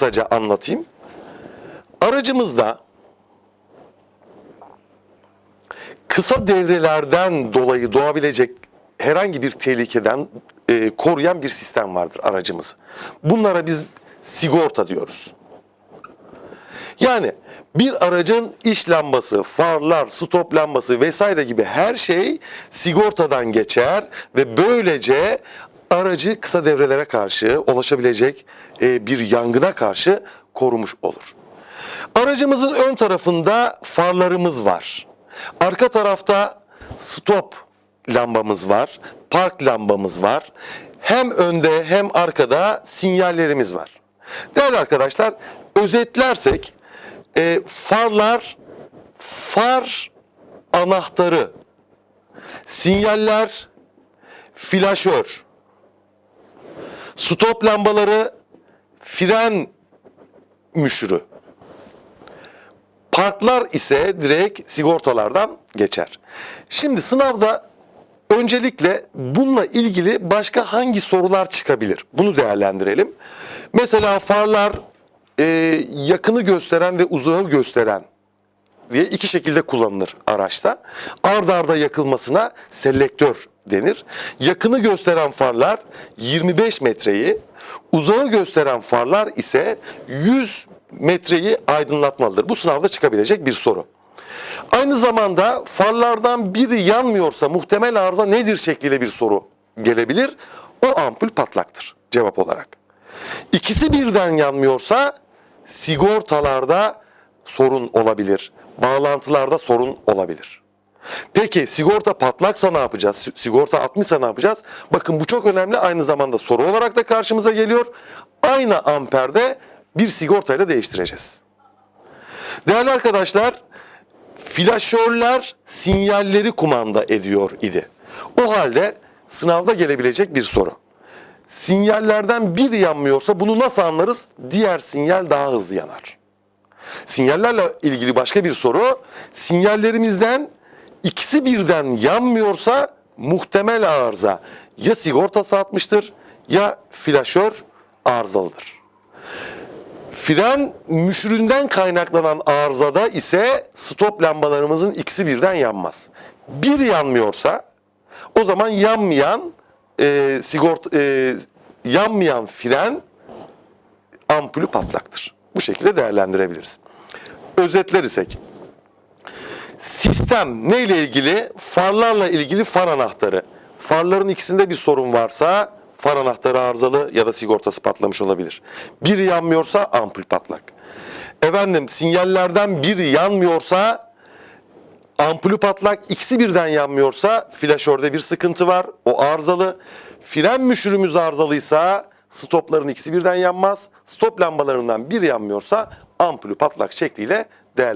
kısaca anlatayım. Aracımızda kısa devrelerden dolayı doğabilecek herhangi bir tehlikeden e, koruyan bir sistem vardır aracımız. Bunlara biz sigorta diyoruz. Yani bir aracın iş lambası, farlar, stop lambası vesaire gibi her şey sigortadan geçer ve böylece aracı kısa devrelere karşı ulaşabilecek e, bir yangına karşı korumuş olur. Aracımızın ön tarafında farlarımız var. Arka tarafta stop lambamız var, park lambamız var. Hem önde hem arkada sinyallerimiz var. Değerli arkadaşlar, özetlersek e, farlar far anahtarı, sinyaller flaşör, stop lambaları fren müşürü. Parklar ise direkt sigortalardan geçer. Şimdi sınavda öncelikle bununla ilgili başka hangi sorular çıkabilir? Bunu değerlendirelim. Mesela farlar e, yakını gösteren ve uzağı gösteren diye iki şekilde kullanılır araçta. Ard arda yakılmasına selektör denir. Yakını gösteren farlar 25 metreyi, uzağı gösteren farlar ise 100 metreyi aydınlatmalıdır. Bu sınavda çıkabilecek bir soru. Aynı zamanda farlardan biri yanmıyorsa muhtemel arıza nedir şekliyle bir soru gelebilir. O ampul patlaktır cevap olarak. İkisi birden yanmıyorsa sigortalarda sorun olabilir. Bağlantılarda sorun olabilir. Peki sigorta patlaksa ne yapacağız? Si- Sigorta atmışsa ne yapacağız? Bakın bu çok önemli. Aynı zamanda soru olarak da karşımıza geliyor. Aynı amperde bir sigortayla değiştireceğiz. Değerli arkadaşlar, flaşörler sinyalleri kumanda ediyor idi. O halde sınavda gelebilecek bir soru. Sinyallerden biri yanmıyorsa bunu nasıl anlarız? Diğer sinyal daha hızlı yanar. Sinyallerle ilgili başka bir soru. Sinyallerimizden ikisi birden yanmıyorsa muhtemel arıza ya sigortası atmıştır ya flaşör arızalıdır. Fren müşüründen kaynaklanan arızada ise stop lambalarımızın ikisi birden yanmaz. Bir yanmıyorsa o zaman yanmayan e, sigorta e, yanmayan fren ampulü patlaktır. Bu şekilde değerlendirebiliriz. Özetler isek sistem neyle ilgili? Farlarla ilgili far anahtarı. Farların ikisinde bir sorun varsa far anahtarı arızalı ya da sigortası patlamış olabilir. Biri yanmıyorsa ampul patlak. Efendim sinyallerden biri yanmıyorsa ampulü patlak, ikisi birden yanmıyorsa flaşörde bir sıkıntı var. O arızalı. Fren müşürümüz arızalıysa stopların ikisi birden yanmaz. Stop lambalarından biri yanmıyorsa ampulü patlak şekliyle